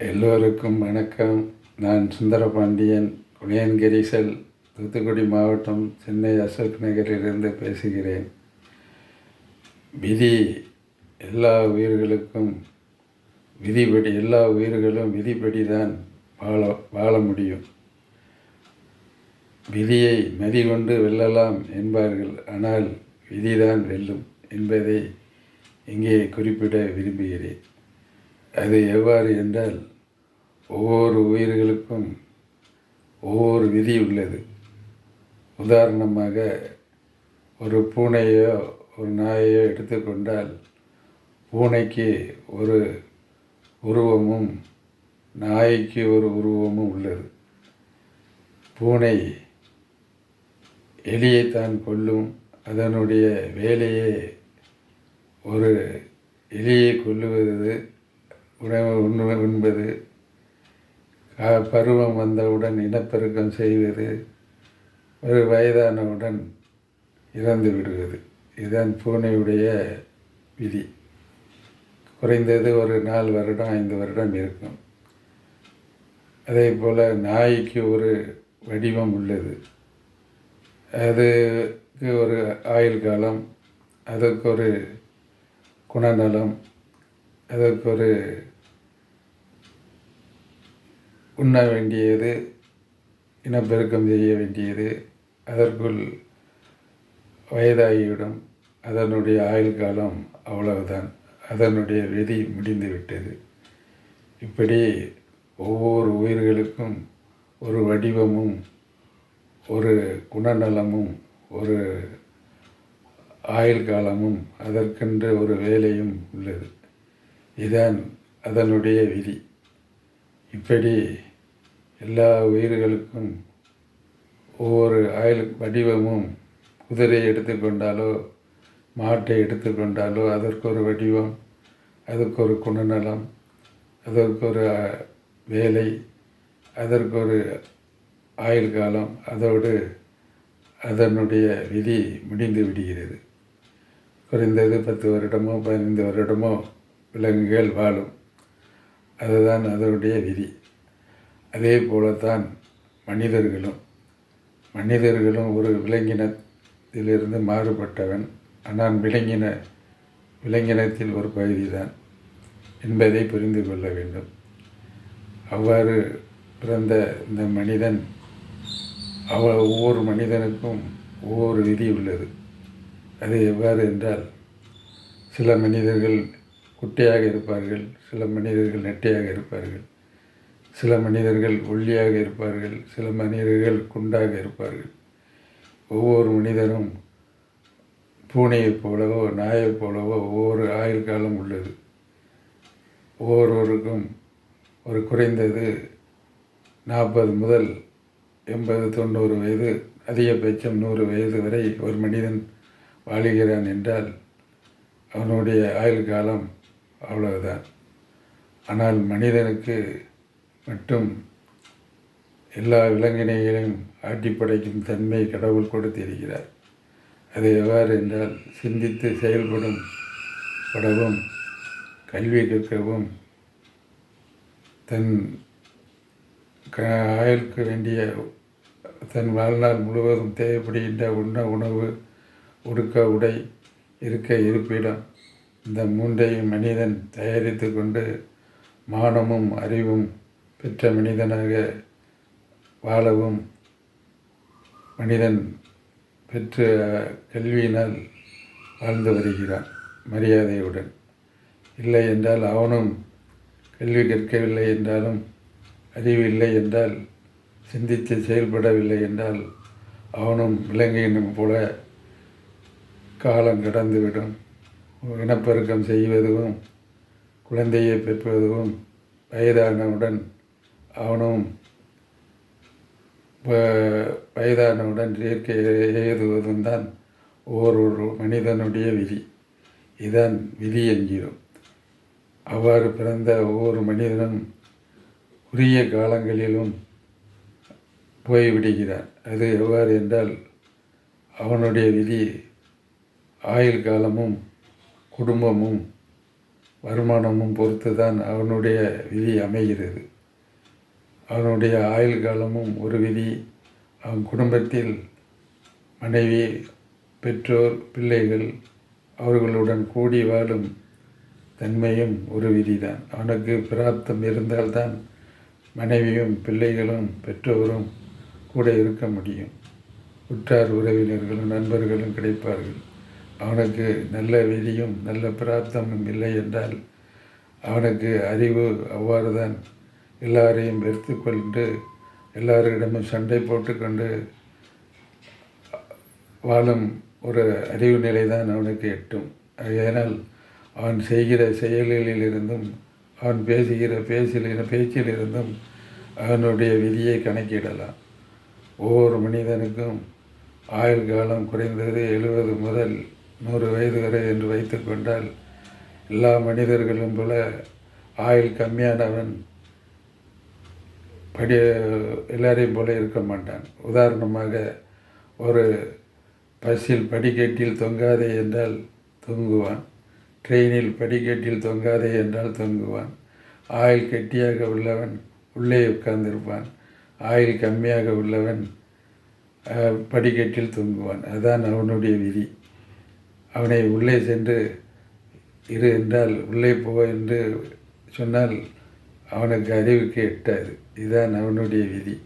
எல்லோருக்கும் வணக்கம். நான் சுந்தரபாண்டியன் குளியன்கிரிசல் தூத்துக்குடி மாவட்டம் சென்னை அசோக் நகரிலிருந்து பேசுகிறேன். விதி எல்லா உயிர்களுக்கும் விதிப்படி எல்லா உயிர்களும் விதிப்படி தான் வாழ வாழ முடியும். விதியை மதி கொண்டு வெல்லலாம் என்பார்கள். ஆனால் விதிதான் வெல்லும் என்பதை இங்கே குறிப்பிட விரும்புகிறேன். அது எவ்வாறு என்றால் ஒவ்வொரு உயிர்களுக்கும் ஒவ்வொரு விதி உள்ளது. உதாரணமாக ஒரு பூனையோ ஒரு நாயையோ எடுத்துக்கொண்டால் பூனைக்கு ஒரு உருவமும் நாய்க்கு ஒரு உருவமும் உள்ளது. பூனை எலியைத்தான் கொல்லும் அதனுடைய வேலையே ஒரு எலியை கொல்லுவது உணவு உண்ண உண்பது பருவம் வந்தவுடன் இனப்பெருக்கம் செய்வது ஒரு வயதானவுடன் இறந்து விடுவது. இதுதான் பூனையுடைய விதி. குறைந்தது ஒரு நாலு வருடம் ஐந்து வருடம் இருக்கும். அதே போல் நாய்க்கு ஒரு வடிவம் உள்ளது. அதுக்கு ஒரு ஆயுள் காலம் அதற்கு ஒரு குணநலம் அதற்கு ஒரு உண்ண வேண்டியது இனப்பெருக்கம் செய்ய வேண்டியது அதற்குள் வயதாகிவிடும். அதனுடைய ஆயுள் காலம் அவ்வளவுதான். அதனுடைய விதி முடிந்து விட்டது. இப்படி ஒவ்வொரு உயிர்களுக்கும் ஒரு வடிவமும் ஒரு குணநலமும் ஒரு ஆயுள் காலமும் அதற்கென்று ஒரு வேலையும் உள்ளது. இதுதான் அதனுடைய விதி. இப்படி எல்லா உயிர்களுக்கும் ஒவ்வொரு ஆயுள் வடிவமும் குதிரையை எடுத்துக்கொண்டாலோ மாட்டை எடுத்துக்கொண்டாலோ அதற்கு ஒரு வடிவம் அதற்கு ஒரு குணநலம் அதற்கு ஒரு வேலை அதற்கு ஒரு ஆயுள் காலம் அதோடு அதனுடைய விதி முடிந்து விடுகிறது. குறைந்தது பத்து வருடமோ பதினைந்து வருடமோ விலங்குகள் வாழும். அதுதான் அதனுடைய விதி. அதே போலத்தான் மனிதர்களும். மனிதர்களும் ஒரு விலங்கினத்திலிருந்து மாறுபட்டவன். ஆனால் விலங்கின விலங்கினத்தில் ஒரு பகுதிதான் என்பதை புரிந்து கொள்ள வேண்டும். அவ்வாறு பிறந்த இந்த மனிதன் அவ ஒவ்வொரு மனிதனுக்கும் ஒவ்வொரு விதி உள்ளது. அது எவ்வாறு என்றால் சில மனிதர்கள் குட்டையாக இருப்பார்கள் சில மனிதர்கள் நெட்டையாக இருப்பார்கள் சில மனிதர்கள் ஒல்லியாக இருப்பார்கள் சில மனிதர்கள் குண்டாக இருப்பார்கள். ஒவ்வொரு மனிதரும் பூனையைப் போலவோ நாயைப் போலவோ ஒவ்வொரு ஆயுள் காலம் உள்ளது. ஒவ்வொருவருக்கும் ஒரு குறைந்தது நாற்பது முதல் எண்பது தொண்ணூறு வயது அதிகபட்சம் நூறு வயது வரை ஒரு மனிதன் வாழுகிறான் என்றால் அவனுடைய ஆயுள் காலம் அவ்வளவுதான். ஆனால் மனிதனுக்கு மட்டும் எல்லா விலங்கினைகளையும் ஆட்டி படைக்கும் தன்மை கடவுள் கொடுத்திருக்கிறார். அது எவ்வாறு என்றால் சிந்தித்து செயல்படும் படவும் கல்வி கற்கவும் தன் க ஆயுளுக்கு வேண்டிய தன் வாழ்நாள் முழுவதும் தேவைப்படுகின்ற உண்ண உணவு உடுக்க உடை இருக்க இருப்பிடம் இந்த மூன்றையும் மனிதன் தயாரித்து கொண்டு மானமும் அறிவும் பெற்ற மனிதனாக வாழவும் மனிதன் பெற்ற கல்வியினால் வாழ்ந்து வருகிறான் மரியாதையுடன். இல்லை என்றால் அவனும் கல்வி கற்கவில்லை என்றாலும் அறிவு இல்லை என்றால் சிந்தித்து செயல்படவில்லை என்றால் அவனும் விலங்கினம் போல காலம் கடந்துவிடும். இனப்பெருக்கம் செய்வதும் குழந்தையை பெற்றுவதும் வயதானவுடன் அவனும் வயதானவுடன் இயற்கை எழுதுவதும் தான் ஒவ்வொரு மனிதனுடைய விதி. இதுதான் விதி என்கிறோம். அவ்வாறு பிறந்த ஒவ்வொரு மனிதனும் உரிய காலங்களிலும் போய்விடுகிறார் அது எவ்வாறு என்றால் அவனுடைய விதி ஆயுள் காலமும் குடும்பமும் வருமானமும் பொறுத்து தான் அவனுடைய விதி அமைகிறது. அவனுடைய ஆயுள் காலமும் ஒரு விதி. அவன் குடும்பத்தில் மனைவி பெற்றோர் பிள்ளைகள் அவர்களுடன் கூடி வாழும் தன்மையும் ஒரு விதிதான். அவனுக்கு பிராப்தம் இருந்தால்தான் மனைவியும் பிள்ளைகளும் பெற்றோரும் கூட இருக்க முடியும். உற்றார் உறவினர்களும் நண்பர்களும் கிடைப்பார்கள். அவனுக்கு நல்ல விதியும் நல்ல பிராப்தமும் இல்லை என்றால் அவனுக்கு அறிவு அவ்வாறு தான் எல்லாரையும் வெறுத்து கொண்டு எல்லாரிடமும் சண்டை போட்டுக்கொண்டு வாழும் ஒரு அறிவு நிலை தான் அவனுக்கு எட்டும். ஏனால் அவன் செய்கிற செயல்களிலிருந்தும் அவன் பேசுகிற பேச்சில் பேச்சிலிருந்தும் அவனுடைய விதியை கணக்கிடலாம். ஒவ்வொரு மனிதனுக்கும் ஆயுள் காலம் குறைந்தது எழுபது முதல் நூறு வயது வரை என்று வைத்து கொண்டால் எல்லா மனிதர்களும் போல ஆயுள் கம்மியானவன் படி எல்லாரையும் போல இருக்க மாட்டான். உதாரணமாக ஒரு பஸ்ஸில் படிக்கட்டில் தொங்காதே என்றால் தொங்குவான். ட்ரெயினில் படிக்கட்டில் தொங்காதே என்றால் தொங்குவான். ஆயில் கெட்டியாக உள்ளவன் உள்ளே உட்கார்ந்திருப்பான். ஆயில் கம்மியாக உள்ளவன் படிக்கட்டில் தொங்குவான். அதுதான் அவனுடைய விதி. அவனை உள்ளே சென்று இரு என்றால் உள்ளே போ என்று சொன்னால் அவனுக்கு அறிவுக்கு எட்டாது. இதுதான் அவனுடைய விதி.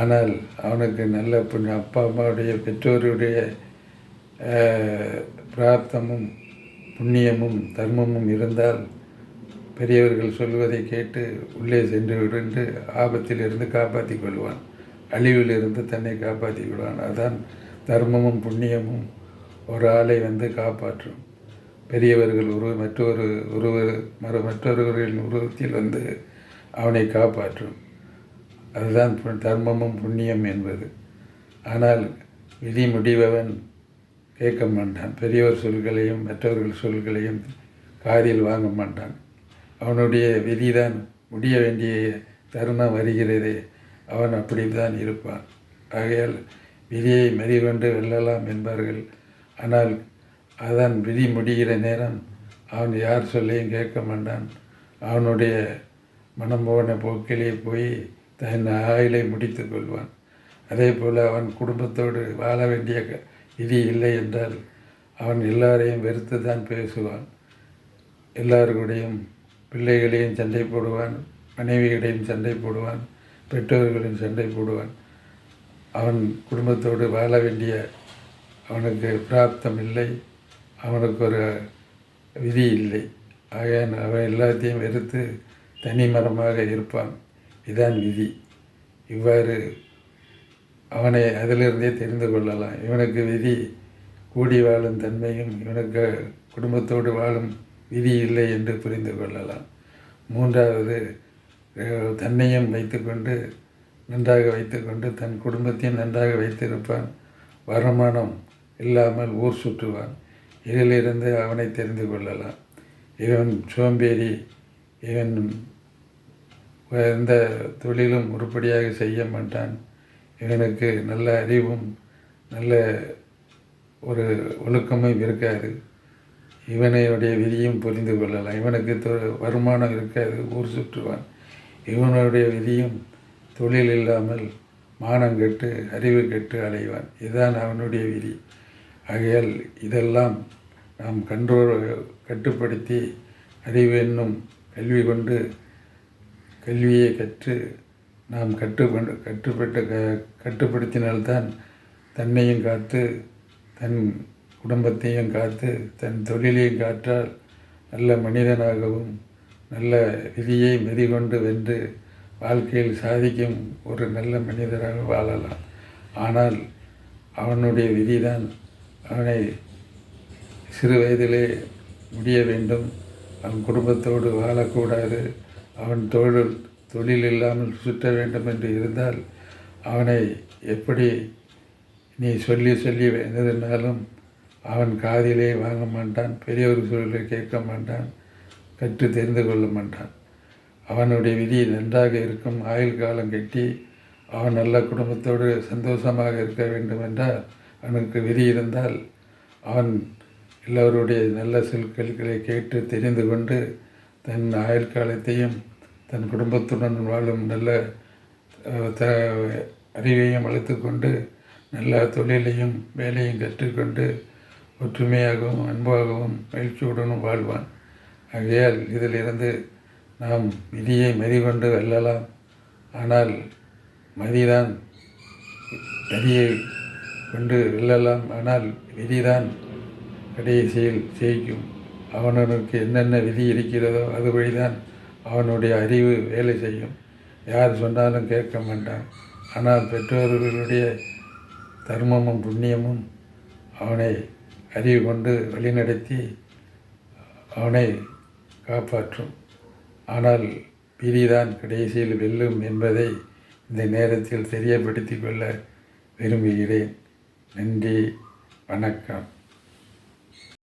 ஆனால் அவனுக்கு நல்ல புண்ண அப்பா அம்மாவுடைய பெற்றோருடைய பிராப்தமும் புண்ணியமும் தர்மமும் இருந்தால் பெரியவர்கள் சொல்வதை கேட்டு உள்ளே சென்று விடுன்று ஆபத்திலிருந்து காப்பாற்றி கொள்வான். அழிவிலிருந்து தன்னை காப்பாற்றி கொள்வான். அதான் தர்மமும் புண்ணியமும் ஒரு ஆளை வந்து காப்பாற்றும். பெரியவர்கள் உருவ மற்றொரு உருவ மறு மற்றொருவர்களின் உருவத்தில் வந்து அவனை காப்பாற்றும். அதுதான் தர்மமும் புண்ணியம் என்பது. ஆனால் விதி முடிபவன் கேட்க மாட்டான். பெரியவர் சொல்களையும் மற்றவர்கள் சொல்களையும் காதில் வாங்க மாட்டான். அவனுடைய விதிதான் முடிய வேண்டிய தருணம் வருகிறதே. அவன் அப்படி தான் இருப்பான். ஆகையால் விதியை மதிகொண்டு வெல்லலாம் என்பார்கள். ஆனால் அதன் விதி முடிகிற நேரம் அவன் யார் சொல்லியும் கேட்க மாட்டான். அவனுடைய மனம் போன போக்கிலே போய் தன் ஆயிலை முடித்து கொள்வான். அதே போல் அவன் குடும்பத்தோடு வாழ வேண்டிய விதி இல்லை என்றால் அவன் எல்லாரையும் வெறுத்து தான் பேசுவான். எல்லாருக்கூடையும் பிள்ளைகளையும் சண்டை போடுவான் மனைவிகளையும் சண்டை போடுவான் பெற்றோர்களையும் சண்டை போடுவான். அவன் குடும்பத்தோடு வாழ வேண்டிய அவனுக்கு பிராப்தம் இல்லை அவனுக்கு ஒரு விதி இல்லை ஆக அவன் எல்லாத்தையும் வெறுத்து தனி மரமாக இருப்பான். இதான் விதி. இவ்வாறு அவனை அதிலிருந்தே தெரிந்து கொள்ளலாம். இவனுக்கு விதி கூடி வாழும் தன்மையும் இவனுக்கு குடும்பத்தோடு வாழும் விதி இல்லை என்று புரிந்து கொள்ளலாம். மூன்றாவது தன்னையும் வைத்துக்கொண்டு நன்றாக வைத்துக்கொண்டு தன் குடும்பத்தையும் நன்றாக வைத்திருப்பான். வருமானம் இல்லாமல் ஊர் சுற்றுவான். இதிலிருந்து அவனை தெரிந்து கொள்ளலாம். இவன் சோம்பேறி இவன் எந்த தொழிலும் உருப்படியாக செய்ய மாட்டான். இவனுக்கு நல்ல அறிவும் நல்ல ஒரு ஒழுக்கமும் இருக்காது. இவனையுடைய விதியும் புரிந்து கொள்ளலாம். இவனுக்கு தொ வருமானம் இருக்காது ஊர் சுற்றுவான். இவனுடைய விதியும் தொழில் இல்லாமல் மானம் கெட்டு அறிவு கெட்டு அலைவான். இதுதான் அவனுடைய விதி. ஆகையால் இதெல்லாம் நாம் கண்ட்ரோல் கட்டுப்படுத்தி அறிவு என்னும் கல்வி கொண்டு கல்வியை கற்று நாம் கட்டுக்கொண்டு கட்டுப்பட்டு க கட்டுப்படுத்தினால்தான் தன்னையும் காத்து தன் குடும்பத்தையும் காத்து தன் தொழிலையும் காற்றால் நல்ல மனிதனாகவும் நல்ல விதியை மெதிகொண்டு வென்று வாழ்க்கையில் சாதிக்கும் ஒரு நல்ல மனிதராக வாழலாம். ஆனால் அவனுடைய விதிதான் அவனை சிறு வயதிலே முடிய வேண்டும். அவன் குடும்பத்தோடு வாழக்கூடாது. அவன் தொழில் தொழில் இல்லாமல் சுற்ற வேண்டும் என்று இருந்தால் அவனை எப்படி நீ சொல்லி சொல்லி வந்ததுனாலும் அவன் காதிலே வாங்க மாட்டான் பெரியவர் சூழலை கேட்க மாட்டான் கற்று தெரிந்து கொள்ள மாட்டான். அவனுடைய விதி நன்றாக இருக்கும். ஆயுள் காலம் கட்டி அவன் நல்ல குடும்பத்தோடு சந்தோஷமாக இருக்க வேண்டும் என்றால் அவனுக்கு விதி இருந்தால் அவன் எல்லோருடைய நல்ல சொற்களை கேட்டு தெரிந்து கொண்டு தன் ஆயுள் காலத்தையும் தன் குடும்பத்துடன் வாழும் நல்ல த அறிவையும் வளர்த்துக்கொண்டு நல்ல தொழிலையும் வேலையும் கற்றுக்கொண்டு ஒற்றுமையாகவும் அன்பாகவும் மகிழ்ச்சியுடனும் வாழ்வான். ஆகையால் இதிலிருந்து நாம் விதியை மதிகொண்டு வெல்லலாம். ஆனால் மதிதான் விதியை கொண்டு வெல்லலாம் ஆனால் விதிதான் கடைசியில் ஜெயிக்கும். அவனவனுக்கு என்னென்ன விதி இருக்கிறதோ அது வழிதான் அவனுடைய அறிவு வேலை செய்யும். யார் சொன்னாலும் கேட்க மாட்டான். ஆனால் பெற்றோர்களுடைய தர்மமும் புண்ணியமும் அவனை அறிவு கொண்டு வழிநடத்தி அவனை காப்பாற்றும். ஆனால் விதிதான் கடைசியில் வெல்லும் என்பதை இந்த நேரத்தில் தெரியப்படுத்திக் கொள்ள விரும்புகிறேன். நன்றி வணக்கம்.